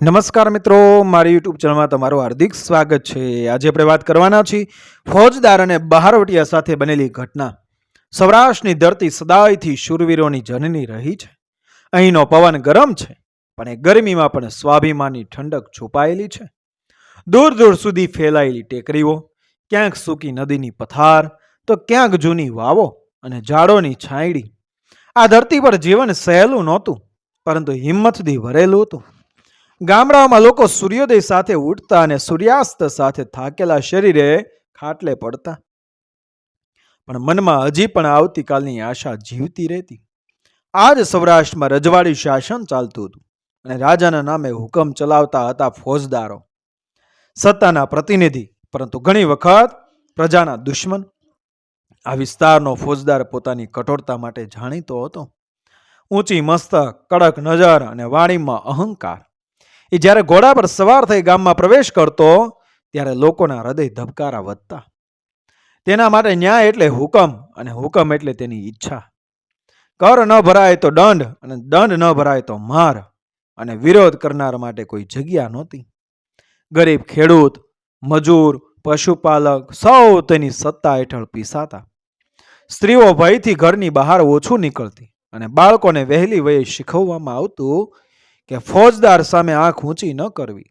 નમસ્કાર મિત્રો, મારી યુટ્યુબ ચેનલમાં તમારું હાર્દિક સ્વાગત છે. આજે આપણે વાત કરવાના છીએ ફોજદાર અને બહારવટિયા સાથે બનેલી ઘટના. સૌરાષ્ટ્રની ધરતી સદાયથી શૂરવીરોની જનની રહી છે. અહીંનો પવન ગરમ છે, પણ એ ગરમીમાં પણ સ્વાભિમાનની ઠંડક છુપાયેલી છે. દૂર દૂર સુધી ફેલાયેલી ટેકરીઓ, ક્યાંક સૂકી નદીની પથાર, તો ક્યાંક જૂની વાવો અને ઝાડોની છાંયડી. આ ધરતી પર જીવન સહેલું નહોતું, પરંતુ હિંમતથી ભરેલું હતું. ગામડાઓમાં લોકો સૂર્યોદય સાથે ઉઠતા અને સૂર્યાસ્ત સાથે થાકેલા શરીરે ખાટલે પડતા. પણ મનમાં હજી પણ આવતીકાલની આશા જીવતી રહેતી. આ જ સૌરાષ્ટ્રમાં રજવાડી શાસન ચાલતું હતું અને રાજાના નામે હુકમ ચલાવતા હતા ફોજદારો. સત્તાના પ્રતિનિધિ, પરંતુ ઘણી વખત પ્રજાના દુશ્મન. આ વિસ્તારનો ફોજદાર પોતાની કઠોરતા માટે જાણીતો હતો. ઊંચી મસ્તક, કડક નજર અને વાણીમાં અહંકાર. એ જ્યારે ઘોડા પર સવાર થઈ ગામમાં પ્રવેશ કરતો, ત્યારે લોકોના હૃદય ધબકારા વધતા. તેના માટે ન્યાય એટલે હુકમ અને હુકમ એટલે તેની ઈચ્છા. કર ન ભરાય તો દંડ અને દંડ ન ભરાય તો માર અને વિરોધ કરનાર માટે કોઈ જગ્યા નહોતી. ગરીબ ખેડૂત, મજૂર, પશુપાલક સૌ તેની સત્તા હેઠળ પીસાતા. સ્ત્રીઓ ભયથી ઘરની બહાર ઓછું નીકળતી અને બાળકોને વહેલી વયે શીખવવામાં આવતું કે ફોજદાર સામે આંખ ઊંચી ન કરવી.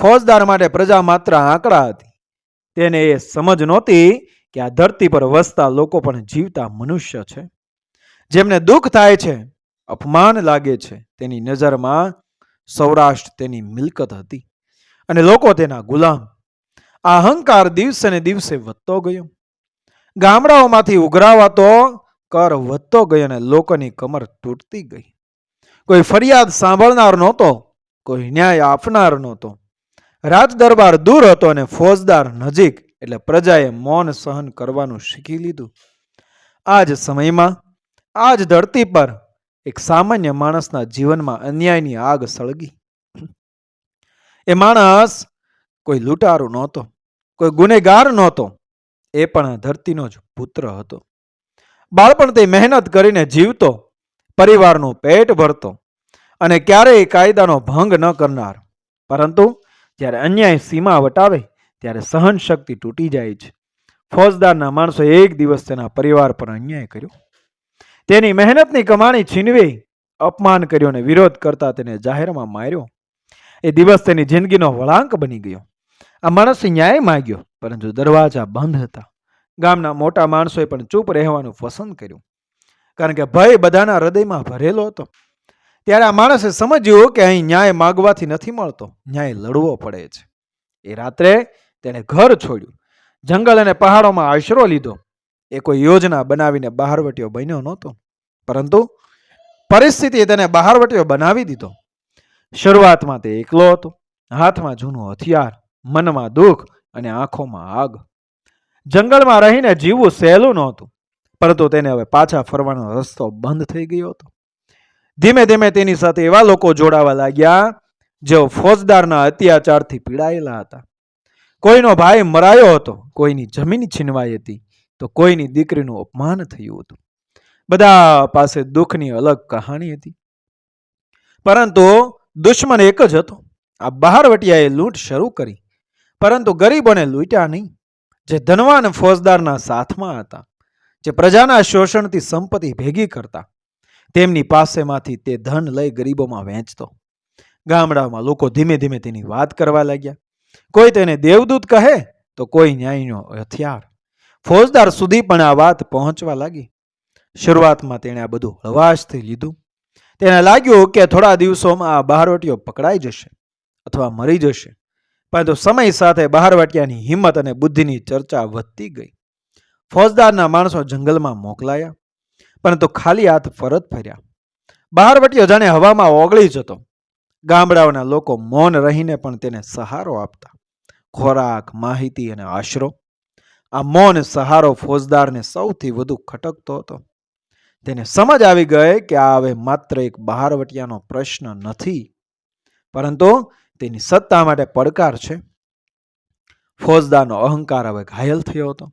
ફોજદાર માટે પ્રજા માત્ર આંકડા હતી. તેને એ સમજ નહોતી કે આ ધરતી પર વસતા લોકો પણ જીવતા મનુષ્ય છે. જેમને દુઃખ થાય છે, અપમાન લાગે છે, તેની નજરમાં સૌરાષ્ટ્ર તેની મિલકત હતી. અને લોકો તેના ગુલામ. આ અહંકાર દિવસે ને દિવસે વધતો ગયો. ગામડાઓમાંથી ઉઘરાવાતો કર વધતો ગયો અને લોકોની કમર તૂટતી ગઈ. કોઈ ફરિયાદ સાંભળનાર નહોતો, કોઈ ન્યાય આપનાર નહોતો. રાજ દરબાર દૂર હતો અને ફોજદાર નજીક, એટલે પ્રજાએ મૌન સહન કરવાનું શીખી લીધું. આ જ સમયમાં આ જ ધરતી પર એક સામાન્ય માણસના જીવનમાં અન્યાયની આગ સળગી. એ માણસ કોઈ લૂંટારો નહોતો, કોઈ ગુનેગાર નહોતો, એ પણ ધરતીનો જ પુત્ર હતો. બાળપણ તે મહેનત કરીને જીવતો, પરિવારનું પેટ ભરતો અને ક્યારેય કાયદાનો ભંગ ન કરનાર. પરંતુ જ્યારે અન્યાય સીમા વટાવે, ત્યારે સહન શક્તિ તૂટી જાય છે. ફોજદારના માણસો એક દિવસ તેના પરિવાર પર અન્યાય કર્યો. તેની મહેનતની કમાણી છીનવી, અપમાન કર્યો અને વિરોધ કરતા તેને જાહેરમાં માર્યો. એ દિવસ તેની જિંદગીનો વળાંક બની ગયો. આ માણસે ન્યાય માંગ્યો, પરંતુ દરવાજા બંધ હતા. ગામના મોટા માણસોએ પણ ચૂપ રહેવાનું પસંદ કર્યું. કારણ કે ભય બધાના હૃદયમાં ભરેલો હતો. ત્યારે આ માણસે સમજ્યું કે અહીં ન્યાય માગવાથી નથી મળતો, ન્યાય લડવો પડે છે. એ રાત્રે તેણે ઘર છોડ્યું. જંગલ અને પહાડોમાં આશરો લીધો. એ કોઈ યોજના બનાવીને બહારવટીયો બન્યો નહોતો. પરંતુ પરિસ્થિતિએ તેને બહારવટીયો બનાવી દીધો. શરૂઆતમાં તે એકલો હતો. હાથમાં જૂનું હથિયાર, મનમાં દુઃખ અને આંખોમાં આગ. જંગલમાં રહીને જીવવું સહેલું નહોતું. પરંતુ તેને હવે પાછા ફરવાનો રસ્તો બંધ થઈ ગયો હતો. ધીમે ધીમે તેની સાથે એવા લોકો જોડાવા લાગ્યા, જેઓ ફોજદારના અત્યાચારથી પીડાયેલા હતા. કોઈનો ભાઈ મરાયો હતો, કોઈની જમીન છીનવાઈ હતી, તો કોઈની દીકરીનું અપમાન થયું હતું. બધા પાસે દુઃખની અલગ કહાણી હતી. પરંતુ દુશ્મન એક જ હતો. આ બહારવટિયાએ લૂંટ શરૂ કરી. પરંતુ ગરીબોને લૂંટ્યા નહીં. જે ધનવાન ફોજદારના સાથમાં હતા, જે પ્રજાના શોષણથી સંપત્તિ ભેગી કરતા તેમની પાસેમાંથી તે ધન લઈ ગરીબોમાં વહેંચતો ગામડામાં લોકો ધીમે ધીમે તેની વાત કરવા લાગ્યા. કોઈ તેને દેવદૂત કહે તો કોઈ ન્યાયનો હથિયાર. ફોજદાર સુધી પણ આ વાત પહોંચવા લાગી. શરૂઆતમાં તેણે આ બધું હળવાશથી લીધું. તેને લાગ્યું કે થોડા દિવસોમાં આ બહારવટીઓ પકડાઈ જશે અથવા મરી જશે. પરંતુ સમય સાથે બહારવટિયાની હિંમત અને બુદ્ધિની ચર્ચા વધતી ગઈ. ફોજદારના માણસો જંગલમાં મોકલાયા. પરંતુ ખાલી હાથ ફરત ફર્યા. બહારવટીઓ જાણે હવામાં ઓગળી જતો. ગામડાઓના લોકો મૌન રહીને પણ તેને સહારો આપતા. ખોરાક, માહિતી અને આશરો. આ મૌન સહારો ફોજદારને સૌથી વધુ ખટકતો હતો. તેને સમજ આવી ગઈ કે આ હવે માત્ર એક બહારવટિયાનો પ્રશ્ન નથી, પરંતુ તેની સત્તા માટે પડકાર છે. ફોજદારનો અહંકાર હવે ઘાયલ થયો હતો.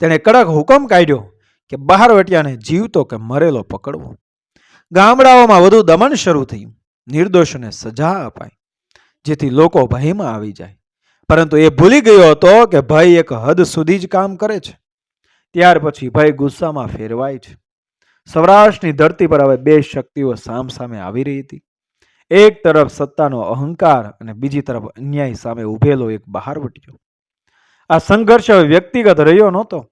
તેણે કડક હુકમ કાઢ્યો. કે બહારવટિયાને જીવતો કે મરેલો પકડવો. ગામડાઓમાં વધુ દમન શરૂ થયું. નિર્દોષોને સજા અપાઈ. જેથી લોકો ભયમાં આવી જાય. પરંતુ એ ભૂલી ગયો હતો કે ભય એક હદ સુધી જ કામ કરે છે. ત્યાર પછી ભય ગુસ્સામાં ફેરવાય છે. સૌરાષ્ટ્રની ધરતી પર હવે બે શક્તિઓ સામસામે આવી રહી હતી. એક તરફ સત્તાનો અહંકાર અને બીજી તરફ અન્યાય સામે ઉભેલો એક બહારવટીયો આ સંઘર્ષ હવે વ્યક્તિગત રહ્યો નહોતો.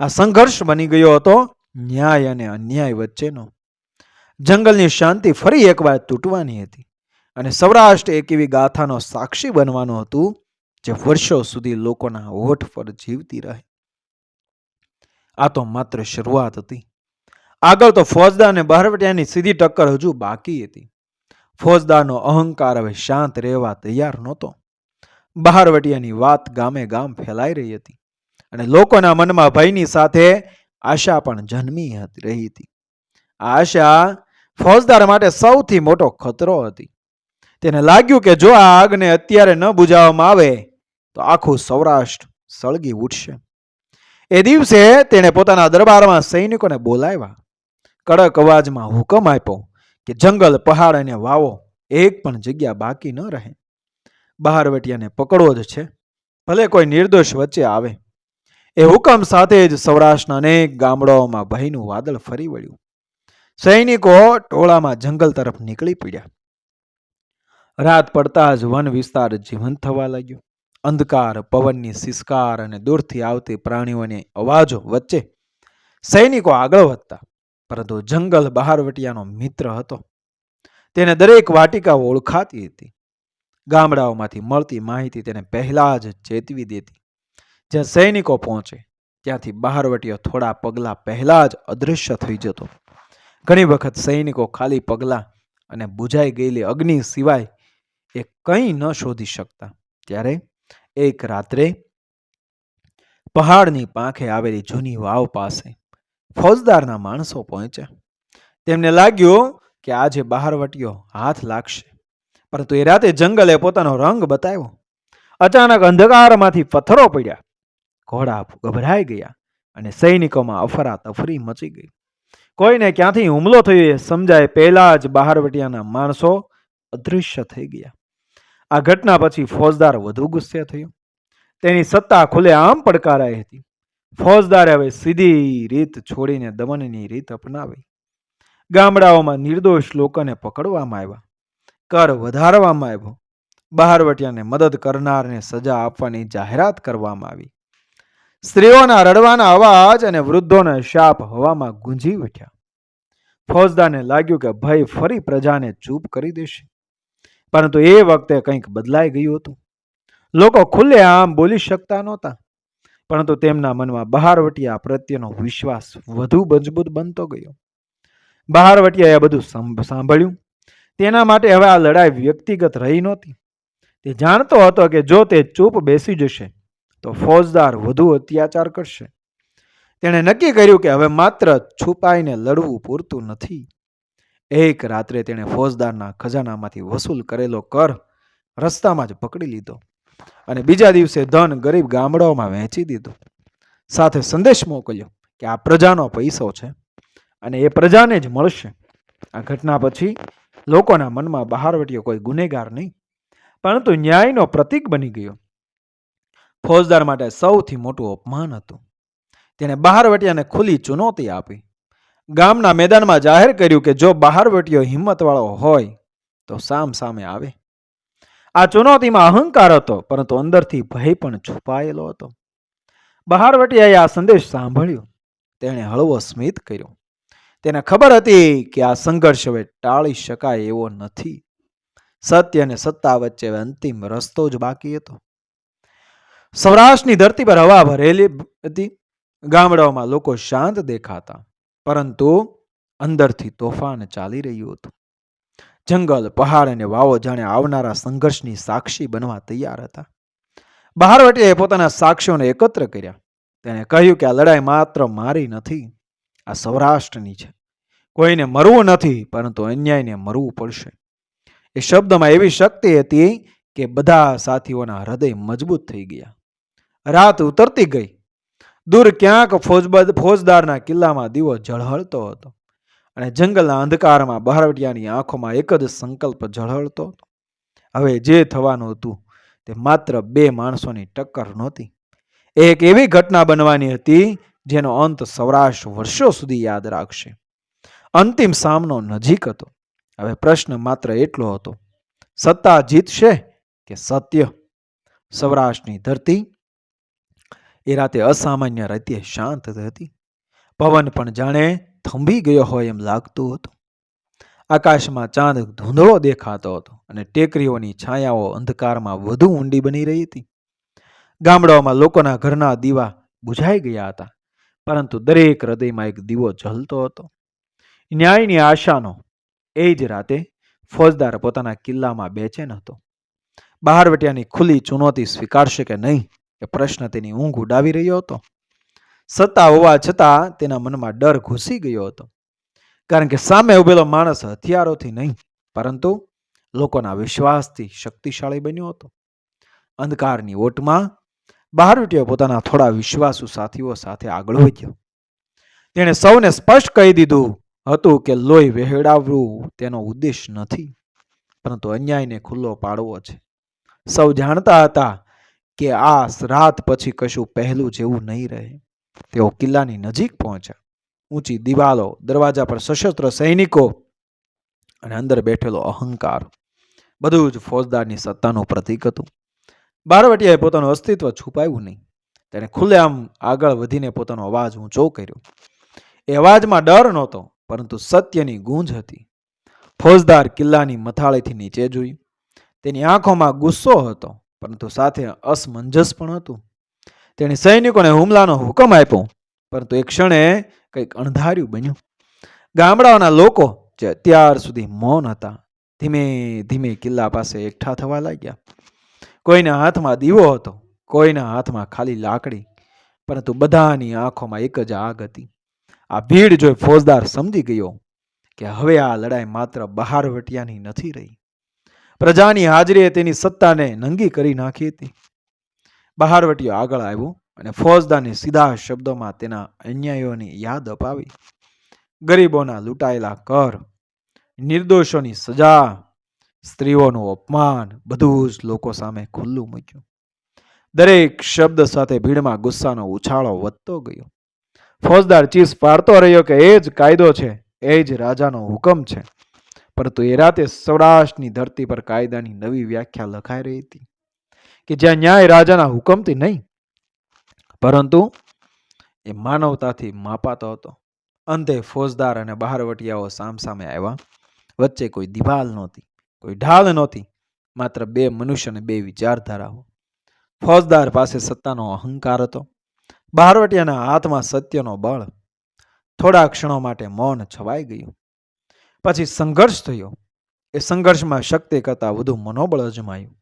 આ સંઘર્ષ બની ગયો હતો ન્યાય અને અન્યાય વચ્ચેનો. જંગલની શાંતિ ફરી એકવાર તૂટવાની હતી અને સૌરાષ્ટ્ર એક એવી ગાથાનો સાક્ષી બનવાનું હતું જે વર્ષો સુધી લોકોના હોઠ પર જીવતી રહે. આ તો માત્ર શરૂઆત હતી. આગળ તો ફોજદાર અને બહારવટિયાની સીધી ટક્કર હજુ બાકી હતી. ફોજદારનો અહંકાર હવે શાંત રહેવા તૈયાર નહોતો. બહારવટિયાની વાત ગામે ગામ ફેલાઈ રહી હતી. અને લોકોના મનમાં ભયની સાથે આશા પણ જન્મી રહી હતી. આ આશા ફોજદાર માટે સૌથી મોટો ખતરો હતી. તેને લાગ્યું કે જો આ આગને અત્યારે ન બુજાવવામાં આવે, તો આખું સૌરાષ્ટ્ર સળગી ઉઠશે. એ દિવસે તેણે પોતાના દરબારમાં સૈનિકોને બોલાવ્યા. કડક અવાજમાં હુકમ આપ્યો કે જંગલ, પહાડ અને વાવો એક પણ જગ્યા બાકી ન રહે. બહારવટિયાને પકડવો જ છે. ભલે કોઈ નિર્દોષ વચ્ચે આવે. એ હુકમ સાથે જ સૌરાષ્ટ્રના અનેક ગામડાઓમાં ભયનું વાદળ ફરી વળ્યું. સૈનિકો ટોળામાં જંગલ તરફ નીકળી પડ્યા. રાત પડતા જ વન વિસ્તાર જીવંત થવા લાગ્યો. અંધકાર, પવનની સિસકાર અને દૂરથી આવતી પ્રાણીઓની અવાજો વચ્ચે સૈનિકો આગળ વધતા, પરંતુ જંગલ બહારવટિયાનો મિત્ર હતો. તેને દરેક વાટિકા ઓળખાતી હતી. ગામડાઓમાંથી મળતી માહિતી તેને પહેલા જ ચેતવી દેતી. જ્યાં સૈનિકો પહોંચે, ત્યાંથી બહારવટીયો થોડા પગલાં પહેલાં જ અદૃશ્ય થઈ જતો. ઘણી વખત સૈનિકો ખાલી પગલાં અને બુઝાઈ ગયેલી અગ્નિ સિવાય એ કંઈ ન શોધી શકતા. ત્યારે એક રાત્રે પહાડની પાંખે આવેલી જૂની વાવ પાસે ફોજદારના માણસો પહોંચ્યા. તેમને લાગ્યું કે આજે બહારવટીયો હાથ લાગશે, પરંતુ એ રાતે જંગલે પોતાનો રંગ બતાવ્યો. અચાનક અંધકારમાંથી પથ્થરો પડ્યા. ઘોડા ગભરાઈ ગયા અને સૈનિકોમાં અફરા તફરી મચી ગઈ. કોઈને ક્યાંથી હુમલો થયો એ સમજાય પહેલા જ બહારવટિયાના માણસો અદૃશ્ય થઈ ગયા. આ ઘટના પછી ફોજદાર વધુ ગુસ્સે થયો. તેની સત્તા ખુલે આમ પડકારાઈ હતી. ફોજદારે હવે સીધી રીત છોડીને દમનની રીત અપનાવી. ગામડાઓમાં નિર્દોષ લોકોને પકડવામાં આવ્યા. કર વધારવામાં આવ્યો. બહારવટિયાને મદદ કરનારને સજા આપવાની જાહેરાત કરવામાં આવી. સ્ત્રીઓના રડવાના અવાજ અને વૃદ્ધોને શાપ હવામાં ગુંજી ઉઠ્યા. ફોજદારને લાગ્યું કે ભય ફરી પ્રજાને ચૂપ કરી દેશે. પરંતુ એ વખતે કંઈક બદલાઈ ગયું હતું. લોકો ખુલ્લે આમ બોલી શકતા નહોતા. પરંતુ તેમના મનમાં બહારવટિયા પ્રત્યેનો વિશ્વાસ વધુ મજબૂત બનતો ગયો. બહારવટિયાએ બધું સંભ- સાંભળ્યું. તેના માટે હવે આ લડાઈ વ્યક્તિગત રહી નહોતી. તે જાણતો હતો કે જો તે ચૂપ બેસી જશે તો ફોજદાર વધુ અત્યાચાર કરશે. તેણે નક્કી કર્યું કે હવે માત્ર છુપાઈને લડવું પૂરતું નથી. એક રાત્રે તેણે ફોજદારના ખજાનામાંથી વસૂલ કરેલો કર રસ્તામાં જ પકડી લીધો અને બીજા દિવસે ધન ગરીબ ગામડાઓમાં વહેંચી દીધું. સાથે સંદેશ મોકલ્યો કે આ પ્રજાનો પૈસો છે અને એ પ્રજાને જ મળશે. આ ઘટના પછી લોકોના મનમાં બહારવટીયો કોઈ ગુનેગાર નહીં. પરંતુ ન્યાયનો પ્રતીક બની ગયો. ફોજદાર માટે સૌથી મોટું અપમાન હતું. તેણે બહારવટિયાને ખુલ્લી ચુનૌતી આપી. ગામના મેદાનમાં જાહેર કર્યું કે જો બહારવટીયો હિંમતવાળો હોય, તો સામ સામે આવે. આ ચુનૌતીમાં અહંકાર હતો, પરંતુ અંદરથી ભય પણ છુપાયેલો હતો. બહારવટિયાએ આ સંદેશ સાંભળ્યો. તેણે હળવો સ્મિત કર્યો. તેને ખબર હતી કે આ સંઘર્ષ હવે ટાળી શકાય એવો નથી. સત્ય અને સત્તા વચ્ચે અંતિમ રસ્તો જ બાકી હતો. સૌરાષ્ટ્રની ધરતી પર હવા ભરેલી હતી. ગામડાઓમાં લોકો શાંત દેખાતા, પરંતુ અંદરથી તોફાન ચાલી રહ્યું હતું. જંગલ, પહાડ અને વાવો જાણે આવનારા સંઘર્ષની સાક્ષી બનવા તૈયાર હતા. બહારવટીએ પોતાના સાક્ષીઓને એકત્ર કર્યા. તેણે કહ્યું કે આ લડાઈ માત્ર મારી નથી, આ સૌરાષ્ટ્રની છે. કોઈને મરવું નથી, પરંતુ અન્યાયને મરવું પડશે. એ શબ્દમાં એવી શક્તિ હતી કે બધા સાથીઓના હૃદય મજબૂત થઈ ગયા. રાત ઉતરતી ગઈ. દૂર ક્યાંક ફોજબદ ફોજદારના કિલ્લામાં દીવો ઝળહળતો હતો અને જંગલના અંધકારમાં બહારવટિયાની આંખોમાં એક જ સંકલ્પ ઝળહળતો હતો. હવે જે થવાનું હતું તે માત્ર બે માણસોની ટક્કર નહોતી. એક એવી ઘટના બનવાની હતી જેનો અંત સૌરાષ્ટ્ર વર્ષો સુધી યાદ રાખશે. અંતિમ સામનો નજીક હતો. હવે પ્રશ્ન માત્ર એટલો હતો. સત્તા જીતશે કે સત્ય? સૌરાષ્ટ્રની ધરતી એ રાતે અસામાન્ય રીતે શાંત હતી. પવન પણ જાણે થંભી ગયો હોય એમ લાગતું હતું. આકાશમાં ચાંદ ધૂંધળો દેખાતો હતો અને ટેકરીઓની છાયાઓ અંધકારમાં વધુ ઊંડી બની રહી હતી. ગામડાઓમાં લોકોના ઘરના દીવા બુઝાઈ ગયા હતા, પરંતુ દરેક હૃદયમાં એક દીવો જલતો હતો. ન્યાયની આશાનો એ જ રાતે ફોજદાર પોતાના કિલ્લામાં બેચેન હતો. બહારવટિયાની ખુલ્લી ચુનૌતી સ્વીકારશે કે નહીં એ પ્રશ્ન તેની ઊંઘ ઉડાવી રહ્યો હતો. સત્તા હોવા છતાં તેના મનમાં ડર ઘૂસી ગયો હતો. કારણ કે સામે ઉભેલો માણસ હથિયારોથી નહીં, પરંતુ લોકોના વિશ્વાસથી શક્તિશાળી બન્યો હતો. અંધકારની ઓટમાં બહારવટીયો પોતાના થોડા વિશ્વાસુ સાથીઓ સાથે આગળ વધ્યો. તેણે સૌને સ્પષ્ટ કહી દીધું હતું કે લોહી વહેડાવવું તેનો ઉદ્દેશ નથી, પરંતુ અન્યાયને ખુલ્લો પાડવો છે. સૌ જાણતા હતા કે આ રાત પછી કશું પહેલું જેવું નહીં રહે. તેઓ કિલ્લાની નજીક પહોંચ્યા. ઊંચી દિવાલો, દરવાજા પર સશસ્ત્ર સૈનિકો અને અંદર બેઠેલો અહંકાર. બધું જ ફોજદારની સત્તાનું પ્રતીક હતું. બારવટીયાએ પોતાનું અસ્તિત્વ છુપાવ્યું નહીં. તેણે ખુલ્લેઆમ આગળ વધીને પોતાનો અવાજ ઊંચો કર્યો. એ અવાજમાં ડર નહોતો, પરંતુ સત્યની ગૂંજ હતી. ફોજદાર કિલ્લાની મથાળેથી નીચે જોયું. તેની આંખોમાં ગુસ્સો હતો. પરંતુ સાથે અસમંજસ પણ હતું. તેણે સૈનિકોને હુમલાનો હુકમ આપ્યો, પરંતુ એ ક્ષણે કંઈક અણધાર્યું બન્યું. ગામડાઓના લોકો જે અત્યાર સુધી મૌન હતા, ધીમે ધીમે કિલ્લા પાસે એકઠા થવા લાગ્યા. કોઈના હાથમાં દીવો હતો, કોઈના હાથમાં ખાલી લાકડી, પરંતુ બધાની આંખોમાં એક જ આગ હતી. આ ભીડ જોઈ ફોજદાર સમજી ગયો કે હવે આ લડાઈ માત્ર બહારવટિયાની નથી રહી. પ્રજાની હાજરીએ તેની સત્તાને નંગી કરી નાખી હતી. બહારવટીયો આગળ આવ્યો અને ફોજદારને સીધા શબ્દોમાં તેના અન્યાયોની યાદ અપાવી. ગરીબોના લૂંટાયેલા કર, નિર્દોષોની સજા, સ્ત્રીઓનું અપમાન, બધું જ લોકો સામે ખુલ્લું મૂક્યું. દરેક શબ્દ સાથે ભીડમાં ગુસ્સાનો ઉછાળો વધતો ગયો. ફોજદાર ચીસ પાડતો રહ્યો કે એ જ કાયદો છે, એ જ રાજાનો હુકમ છે. પરંતુ એ રાતે સૌરાષ્ટ્રની ધરતી પર કાયદાની નવી વ્યાખ્યા લખાઈ રહી હતી કે જ્યાં ન્યાય રાજાના હુકમથી નહીં, પરંતુ એ માનવતાથી માપાતો હતો. અંતે ફોજદાર અને બહારવટિયાઓ સામસામે આવ્યા. વચ્ચે કોઈ દિવાલ નહોતી, કોઈ ઢાલ નહોતી, માત્ર બે મનુષ્ય અને બે વિચારધારાઓ. ફોજદાર પાસે સત્તાનો અહંકાર હતો. બહારવટિયાના હાથમાં સત્યનો બળ થોડા ક્ષણો માટે મૌન છવાઈ ગયું. પછી સંઘર્ષ થયો. એ સંઘર્ષમાં શક્તિ કરતાં વધુ મનોબળ અજમાયું.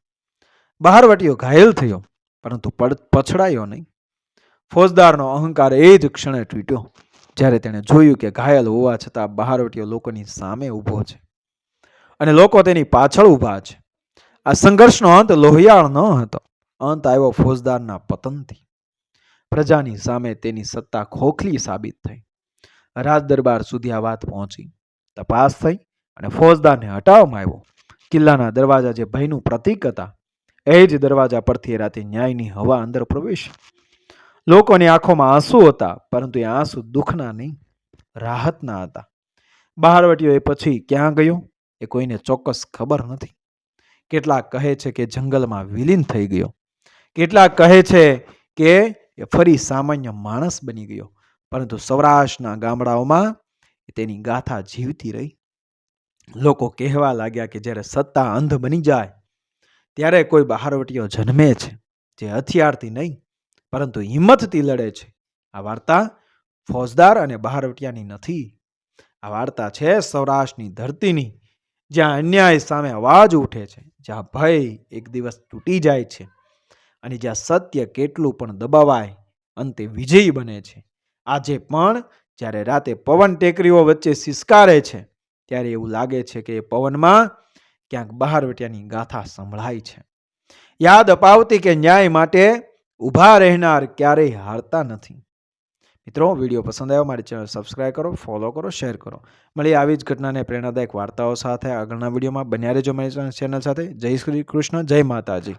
બહારવટીઓ ઘાયલ થયો, પરંતુ પછડાયો નહીં. ફોજદારનો અહંકાર એ જ ક્ષણે તૂટ્યો, જ્યારે તેણે જોયું કે ઘાયલ હોવા છતાં બહારવટીઓ લોકોની સામે ઊભો છે. અને લોકો તેની પાછળ ઊભા છે. આ સંઘર્ષનો અંત લોહિયાળ ન હતો, અંત આવ્યો ફોજદારના પતનથી. પ્રજાની સામે તેની સત્તા ખોખલી સાબિત થઈ. રાજ દરબાર સુધી આ વાત પહોંચી. તપાસ થઈ અને ફોજદારને હટાવવામાં આવ્યો. કિલ્લાના દરવાજા જે ભયનું પ્રતીક હતા, એ જ દરવાજા પરથી એ રાતે ન્યાયની હવા અંદર પ્રવેશ. લોકોની આંખોમાં આંસુ હતા, પરંતુ એ આંસુ દુઃખના નહીં, રાહતના હતા. બહારવટીઓ એ પછી ક્યાં ગયો, એ કોઈને ચોક્કસ ખબર નથી. કેટલાક કહે છે કે જંગલમાં વિલીન થઈ ગયો. કેટલાક કહે છે કે એ ફરી સામાન્ય માણસ બની ગયો. પરંતુ સૌરાષ્ટ્રના ગામડાઓમાં તેની ગાથા જીવતી રહી. લોકો કહેવા લાગ્યા કે જ્યારે સત્તા અંધ બની જાય, ત્યારે કોઈ બહારવટીઓ જન્મે છે, જે હથિયારથી નહીં, પરંતુ હિંમતથી લડે છે. આ વાર્તા ફોજદાર અને બહારવટિયાની નથી. આ વાર્તા છે સૌરાષ્ટ્રની ધરતીની, જ્યાં અન્યાય સામે અવાજ ઉઠે છે, જ્યાં ભય એક દિવસ તૂટી જાય છે અને જ્યાં સત્ય કેટલું પણ દબાવાય, અંતે વિજયી બને છે. આજે પણ જ્યારે રાતે પવન ટેકરીઓ વચ્ચે સિસકારે છે, ત્યારે એવું લાગે છે કે એ પવનમાં ક્યાંક બહારવટિયાની ગાથા સંભળાય છે. યાદ અપાવતી કે ન્યાય માટે ઊભા રહેનાર ક્યારેય હારતા નથી. મિત્રો, વીડિયો પસંદ આવ્યો મારી ચેનલ સબસ્ક્રાઈબ કરો, ફોલો કરો, શેર કરો. મળી આવી જ ઘટનાને પ્રેરણાદાયક વાર્તાઓ સાથે આગળના વિડીયોમાં. બન્યા રહેજો મારી ચેનલ સાથે. જય શ્રી કૃષ્ણ, જય માતાજી.